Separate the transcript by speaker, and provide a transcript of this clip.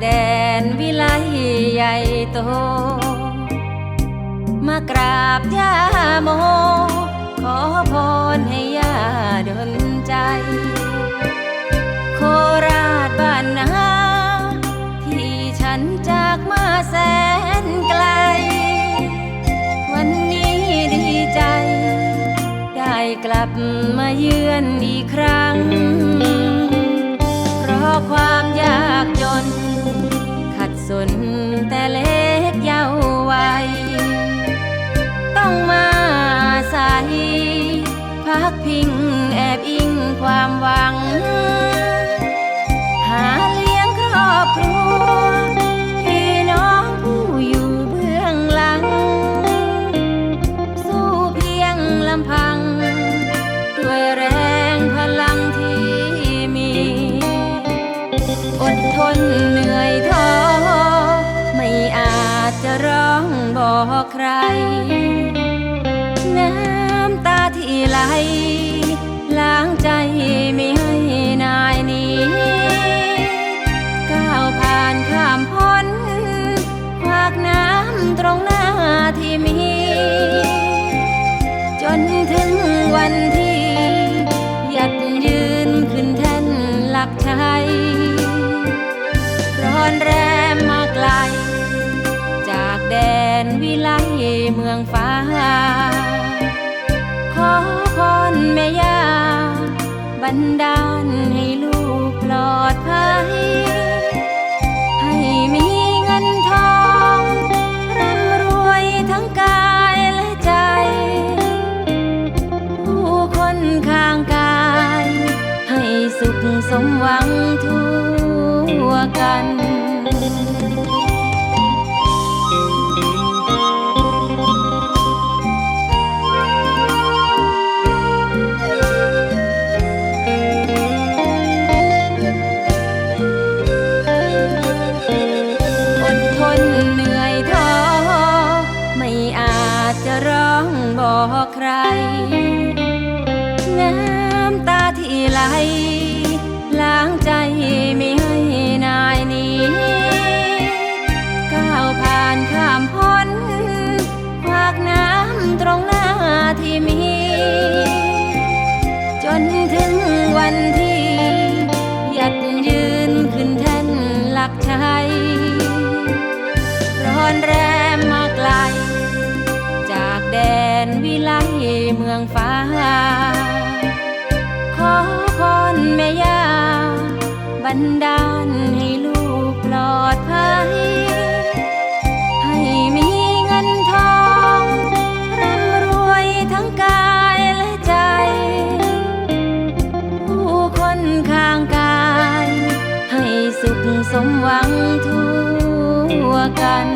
Speaker 1: แดนวิไลใหญ่โต มากราบย่าโม ขอพรให้ย่าดลใจ โคราชบ้านนาที่ฉันจากมาแสนไกล วันนี้ดีใจ ได้กลับมาเยือนอีกครั้ง เพราะความ นแต่เล็กเยาว์วัยต้องมาอาศัยพักพิงแอบอิงความหวัง หาเลี้ยงครอบครัว พี่น้องผู้อยู่เบื้องหลัง สู้เพียงลำพัง ด้วยแรงพลังที่มี อดทน ร้องบอกใคร น้ำตาที่ไหล ล้างใจไม่ให้นายหนี้ก้าวผ่านข้ามพ้นควักน้ำตรงหน้าที่มี จนถึงวันที่ ยัดยืนขึ้นแท่นหลักชัย ไลเมืองฟ้า ขอพรแม่ยาบันดาลให้ลูกปลอดภัย ให้มีเงินทองร่ำรวยทั้งกายและใจ ผู้คนข้างกาย ให้สุขสมหวังทั่วกัน อกใคร น้ำตาที่ไหล ล้างใจไม่ให้นายหนี้ก้าวผ่านข้ามพ้นควักน้ำตรงหน้าที่มี จนถึงวันที่หยัดยืนขึ้นแท่นหลักชัยร้อนแรม เมืองฟ้า ขอพรแม่ยาบันดาลให้ลูกปลอดภัย ให้มีเงินทองร่ำรวยทั้งกายและใจ ผู้คนข้างกาย ให้สุขสมหวังทั่วกัน